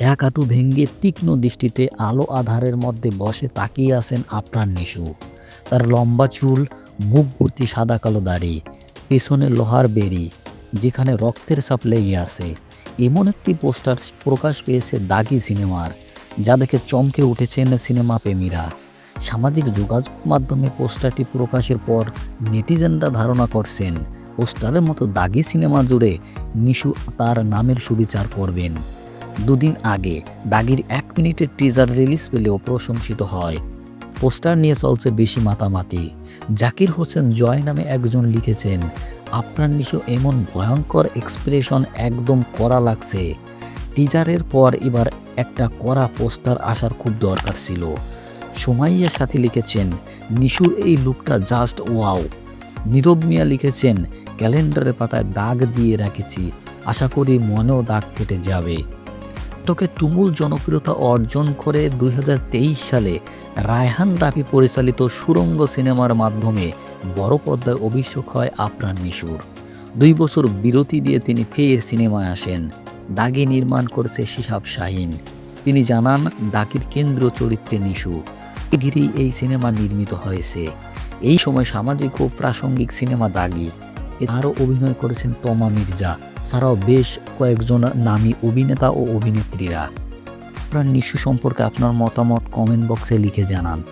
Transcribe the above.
এক হাঁটু ভেঙ্গে তীক্ষ্ণ দৃষ্টিতে আলো আধারের মধ্যে বসে তাকিয়ে আছেন আপনার নিশু। তার লম্বা চুল, মুখ ভর্তি সাদা কালো দাড়ি, পেছনে লোহার বেরি যেখানে রক্তের সাপ লেগে আছে। এমন একটি পোস্টার প্রকাশ পেয়েছে দাগি সিনেমার, যা দেখে চমকে উঠেছেন সিনেমা প্রেমীরা। সামাজিক যোগাযোগ মাধ্যমে পোস্টারটি প্রকাশের পর নেটিজেনরা ধারণা করছেন, পোস্টারের মতো দাগি সিনেমা জুড়ে নিশু তার নামের সুবিচার করবেন। দুদিন আগে দাগির এক মিনিটের টিজার রিলিজ পেলেও প্রশংসিত হয়। পোস্টার নিয়ে চলছে বেশি মাতামাতি। জাকির হোসেন জয় নামে একজন লিখেছেন, আপনার নিশো এমন ভয়ঙ্কর এক্সপ্রেশন একদম করা লাগছে। টিজারের পর এবার একটা করা পোস্টার আসার খুব দরকার ছিল। সোমাইয়া সাথে লিখেছেন, নিশুর এই লুকটা জাস্ট ওয়াও নীরব মিয়া লিখেছেন ক্যালেন্ডারের পাতায় দাগ দিয়ে রেখেছি। আশা করি মনেও দাগ কেটে যাবে। নাটকে তুমুল জনপ্রিয়তা অর্জন করে দুই হাজার তেইশ সালে রায়হান রাফি পরিচালিত সুরঙ্গ সিনেমার মাধ্যমে বড় পর্দায় অভিষেক হয় আপনার নিশুর। দুই বছর বিরতি দিয়ে তিনি ফের সিনেমায় আসেন। দাগি নির্মাণ করেছে শিহাব শাহিন। তিনি জানান, দাগির কেন্দ্র চরিত্রে নিশু। ঘিরেই এই সিনেমা নির্মিত হয়েছে। এই সময় সামাজিক ও প্রাসঙ্গিক সিনেমা দাগি। আরও অভিনয় করেছেন তমা মির্জা। ছাড়াও বেশ কয়েকজন নামী অভিনেতা ও অভিনেত্রীরা। আপনার নিশু সম্পর্কে আপনার মতামত কমেন্ট বক্সে লিখে জানান।